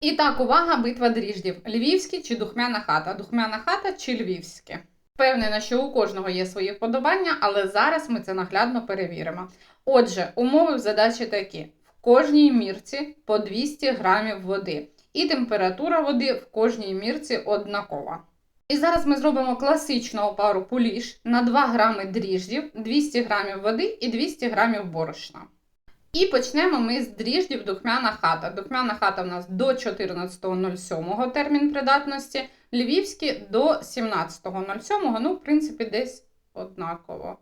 І так, увага, битва дріждів. Львівський чи духмяна хата? Духмяна хата чи львівське? Впевнена, що у кожного є свої вподобання, але зараз ми це наглядно перевіримо. Отже, умови в задачі такі: в кожній мірці по 200 грамів води, і температура води в кожній мірці однакова. І зараз ми зробимо класичну опару пуліш на 2 грами дріждів, 200 грамів води і 200 грамів борошна. І почнемо ми з дріждів духмяна хата. Духмяна хата в нас до 14.07 термін придатності, львівські до 17.07, ну, в принципі, десь однаково.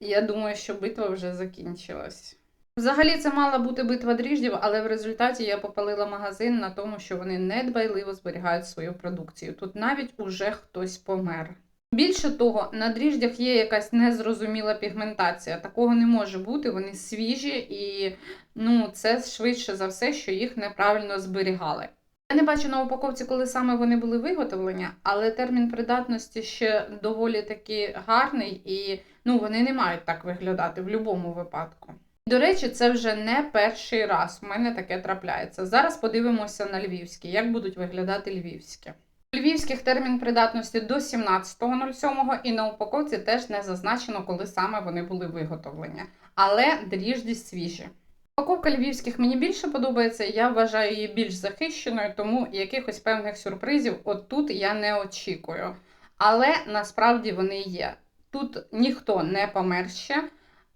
Я думаю, що битва вже закінчилась. Взагалі, це мала бути битва дріждів, але в результаті я попалила магазин на тому, що вони недбайливо зберігають свою продукцію. Тут навіть уже хтось помер. Більше того, на дріждях є якась незрозуміла пігментація. Такого не може бути, вони свіжі і ну, це швидше за все, що їх неправильно зберігали. Я не бачу на упаковці, коли саме вони були виготовлені, але термін придатності ще доволі таки гарний, і ну, вони не мають так виглядати в будь-якому випадку. До речі, це вже не перший раз у мене таке трапляється. Зараз подивимося на львівські, як будуть виглядати львівські. Львівських термін придатності до 17.07 і на упаковці теж не зазначено, коли саме вони були виготовлені. Але дріжджі свіжі. Упаковка львівських мені більше подобається, я вважаю її більш захищеною, тому якихось певних сюрпризів отут я не очікую. Але насправді вони є. Тут ніхто не помер ще,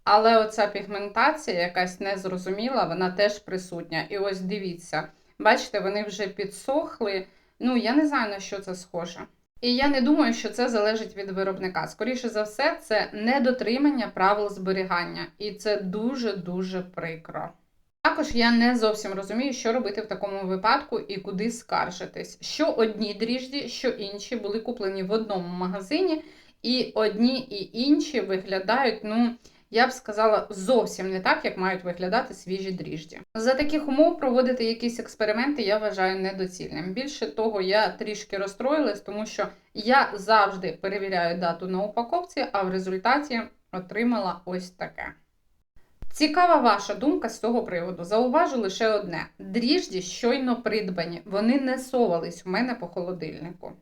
але оця пігментація, якась незрозуміла, вона теж присутня. І ось дивіться, бачите, вони вже підсохли. Ну, я не знаю, на що це схоже. І я не думаю, що це залежить від виробника. Скоріше за все, це недотримання правил зберігання, і це дуже-дуже прикро. Також я не зовсім розумію, що робити в такому випадку і куди скаржитись. Що одні дріжджі, що інші були куплені в одному магазині, і одні і інші виглядають, ну, я б сказала, зовсім не так, як мають виглядати свіжі дріжджі. За таких умов проводити якісь експерименти я вважаю недоцільним. Більше того, я трішки розстроїлась, тому що я завжди перевіряю дату на упаковці, а в результаті отримала ось таке. Цікава ваша думка з цього приводу. Зауважу лише одне: дріжджі щойно придбані, вони не совались у мене по холодильнику.